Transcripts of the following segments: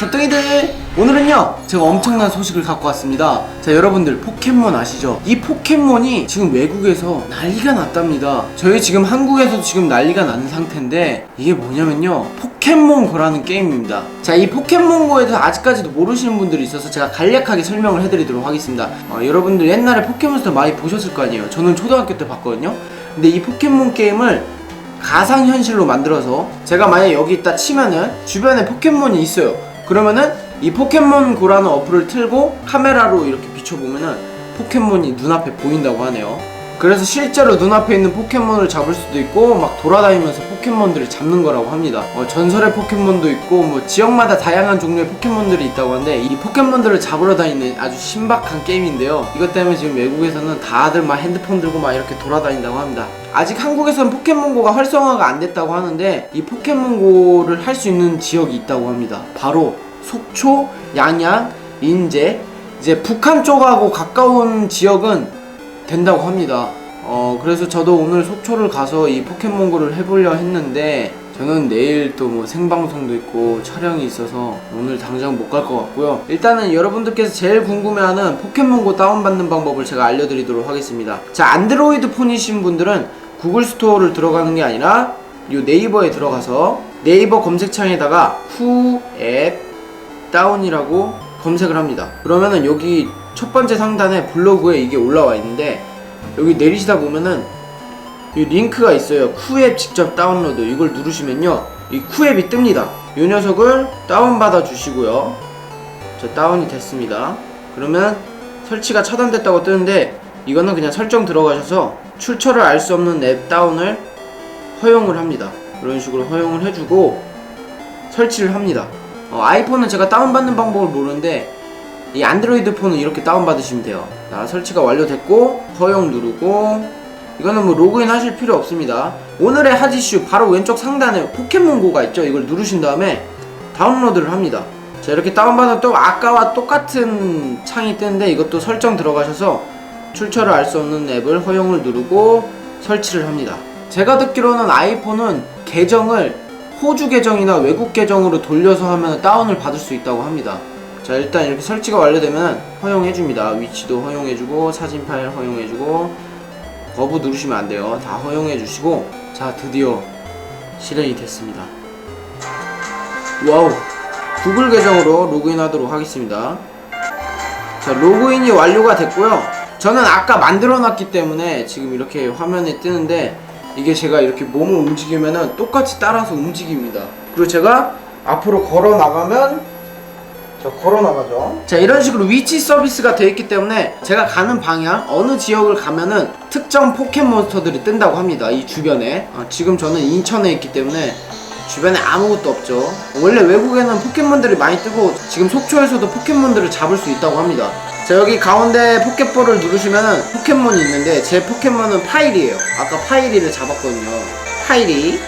서뚱이들 오늘은요 제가 엄청난 소식을 갖고 왔습니다. 자 여러분들 포켓몬 아시죠? 이 포켓몬이 지금 외국에서 난리가 났답니다. 저희 지금 한국에서도 지금 난리가 나는 상태인데 이게 뭐냐면요 포켓몬고라는 게임입니다. 자 이 포켓몬고에 대해서 아직까지도 모르시는 분들이 있어서 제가 간략하게 설명을 해드리도록 하겠습니다. 어, 여러분들 옛날에 포켓몬스터 많이 보셨을 거 아니에요? 저는 초등학교 때 봤거든요. 근데 이 포켓몬 게임을 가상현실로 만들어서 제가 만약 여기 있다 치면은 주변에 포켓몬이 있어요 그러면은 이 포켓몬 고라는 어플을 틀고 카메라로 이렇게 비춰보면은 포켓몬이 눈앞에 보인다고 하네요 그래서 실제로 눈앞에 있는 포켓몬을 잡을 수도 있고 막 돌아다니면서 포켓몬들을 잡는 거라고 합니다. 어, 전설의 포켓몬도 있고 뭐 지역마다 다양한 종류의 포켓몬들이 있다고 하는데 이 포켓몬들을 잡으러 다니는 아주 신박한 게임인데요. 이것 때문에 지금 외국에서는 다들 막 핸드폰 들고 막 이렇게 돌아다닌다고 합니다. 아직 한국에서는 포켓몬고가 활성화가 안 됐다고 하는데 이 포켓몬고를 할 수 있는 지역이 있다고 합니다. 바로 속초, 양양, 인제 이제 북한 쪽하고 가까운 지역은 된다고 합니다. 어, 그래서 저도 오늘 속초를 가서 이 포켓몬고를 해보려 했는데, 저는 내일 또 뭐 생방송도 있고 촬영이 있어서 오늘 당장 못 갈 것 같고요. 일단은 여러분들께서 제일 궁금해하는 포켓몬고 다운받는 방법을 제가 알려드리도록 하겠습니다. 자, 안드로이드 폰이신 분들은 구글 스토어를 들어가는 게 아니라 이 네이버에 들어가서 네이버 검색창에다가 후앱 다운이라고 검색을 합니다. 그러면은 여기 첫 번째 상단에 블로그에 이게 올라와 있는데 여기 내리시다 보면은 이 링크가 있어요. 쿠앱 직접 다운로드 이걸 누르시면요 이 쿠앱이 뜹니다. 이 녀석을 다운받아 주시고요. 저 다운이 됐습니다. 그러면 설치가 차단됐다고 뜨는데 이거는 그냥 설정 들어가셔서 출처를 알 수 없는 앱 다운을 허용을 합니다. 이런 식으로 허용을 해주고 설치를 합니다. 어, 아이폰은 제가 다운받는 방법을 모르는데 이 안드로이드 폰은 이렇게 다운받으시면 돼요. 자, 설치가 완료됐고 허용 누르고 이거는 뭐 로그인 하실 필요 없습니다. 오늘의 핫 이슈 바로 왼쪽 상단에 포켓몬고가 있죠. 이걸 누르신 다음에 다운로드를 합니다. 자 이렇게 다운받은 또 아까와 똑같은 창이 뜨는데 이것도 설정 들어가셔서 출처를 알 수 없는 앱을 허용을 누르고 설치를 합니다. 제가 듣기로는 아이폰은 계정을 호주 계정이나 외국 계정으로 돌려서 하면 다운을 받을 수 있다고 합니다. 자 일단 이렇게 설치가 완료되면 허용해줍니다. 위치도 허용해주고 사진 파일 허용해주고 거부 누르시면 안 돼요. 다 허용해주시고 자 드디어 실행이 됐습니다. 와우 구글 계정으로 로그인하도록 하겠습니다. 자 로그인이 완료가 됐고요. 저는 아까 만들어 놨기 때문에 지금 이렇게 화면에 뜨는데 이게 제가 이렇게 몸을 움직이면은 똑같이 따라서 움직입니다. 그리고 제가 앞으로 걸어 나가면 자 걸어 나가죠. 자 이런 식으로 위치 서비스가 되어 있기 때문에 제가 가는 방향 어느 지역을 가면은 특정 포켓몬스터들이 뜬다고 합니다. 이 주변에 아, 지금 저는 인천에 있기 때문에 주변에 아무것도 없죠. 원래 외국에는 포켓몬들이 많이 뜨고 지금 속초에서도 포켓몬들을 잡을 수 있다고 합니다. 자 여기 가운데 포켓볼을 누르시면은 포켓몬이 있는데 제 포켓몬은 파이리에요. 아까 파이리를 잡았거든요. 파이리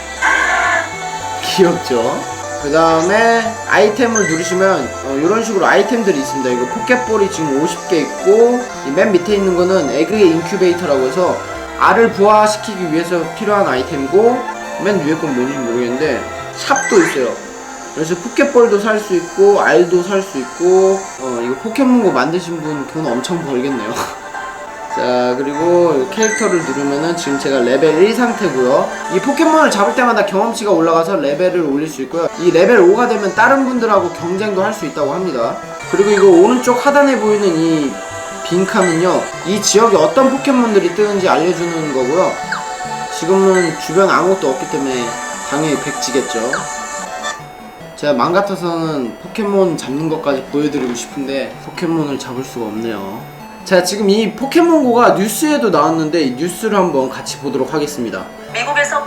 귀엽죠? 그 다음에 아이템을 누르시면 이런 식으로 아이템들이 있습니다. 이거 포켓볼이 지금 50개 있고 이맨 밑에 있는 거는 에그의 인큐베이터라고 해서 알을 부화시키기 위해서 필요한 아이템이고 맨 위에 건 뭔지 모르겠는데 샵도 있어요. 그래서 포켓볼도 살 수 있고 알도 살 수 있고 어 이거 포켓몬고 만드신 분 돈 엄청 벌겠네요. 자 그리고 이 캐릭터를 누르면은 지금 제가 레벨 1 상태고요. 이 포켓몬을 잡을 때마다 경험치가 올라가서 레벨을 올릴 수 있고요. 이 레벨 5가 되면 다른 분들하고 경쟁도 할 수 있다고 합니다. 그리고 이거 오른쪽 하단에 보이는 이 빈칸은요 이 지역에 어떤 포켓몬들이 뜨는지 알려주는 거고요. 지금은 주변 아무것도 없기 때문에 당연히 백지겠죠. 제가 맘 같아서는 포켓몬 잡는 것까지 보여드리고 싶은데 포켓몬을 잡을 수가 없네요 자 지금 이 포켓몬고가 뉴스에도 나왔는데 이 뉴스를 한번 같이 보도록 하겠습니다. 미국에서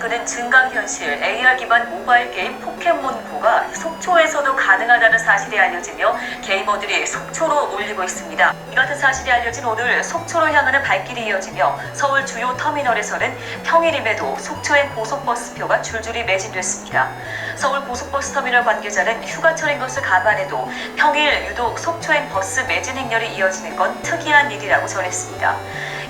끄는 증강현실 AR 기반 모바일 게임 포켓몬고가 속초에서도 가능하다는 사실이 알려지며 게이머들이 속초로 몰리고 있습니다. 이 같은 사실이 알려진 오늘 속초로 향하는 발길이 이어지며 서울 주요 터미널에서는 평일임에도 속초행 고속버스표가 줄줄이 매진됐습니다. 서울 고속버스 터미널 관계자는 휴가철인 것을 감안해도 평일 유독 속초행 버스 매진 행렬이 이어지는 건 특이한 일이라고 전했습니다.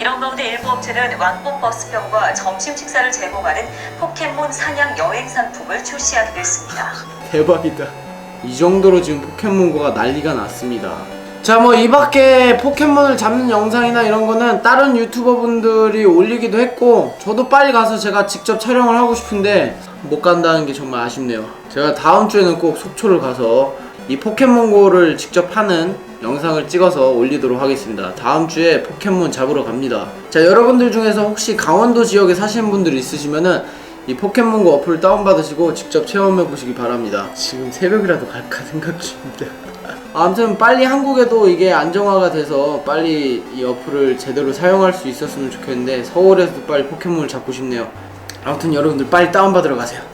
이런 가운데 일부 업체는 왕복 버스편과 점심 식사를 제공하는 포켓몬 사냥 여행 상품을 출시하기도 했습니다. 대박이다 이 정도로 지금 포켓몬고가 난리가 났습니다. 자, 뭐 이 밖에 포켓몬을 잡는 영상이나 이런 거는 다른 유튜버 분들이 올리기도 했고, 저도 빨리 가서 제가 직접 촬영을 하고 싶은데, 못 간다는 게 정말 아쉽네요. 제가 다음 주에는 꼭 속초를 가서 이 포켓몬고를 직접 하는 영상을 찍어서 올리도록 하겠습니다. 다음 주에 포켓몬 잡으러 갑니다. 자, 여러분들 중에서 혹시 강원도 지역에 사시는 분들 있으시면은 이 포켓몬고 어플을 다운받으시고 직접 체험해 보시기 바랍니다. 지금 새벽이라도 갈까 생각 중입니다. 아무튼 빨리 한국에도 이게 안정화가 돼서 빨리 이 어플을 제대로 사용할 수 있었으면 좋겠는데 서울에서도 빨리 포켓몬을 잡고 싶네요. 아무튼 여러분들 빨리 다운받으러 가세요.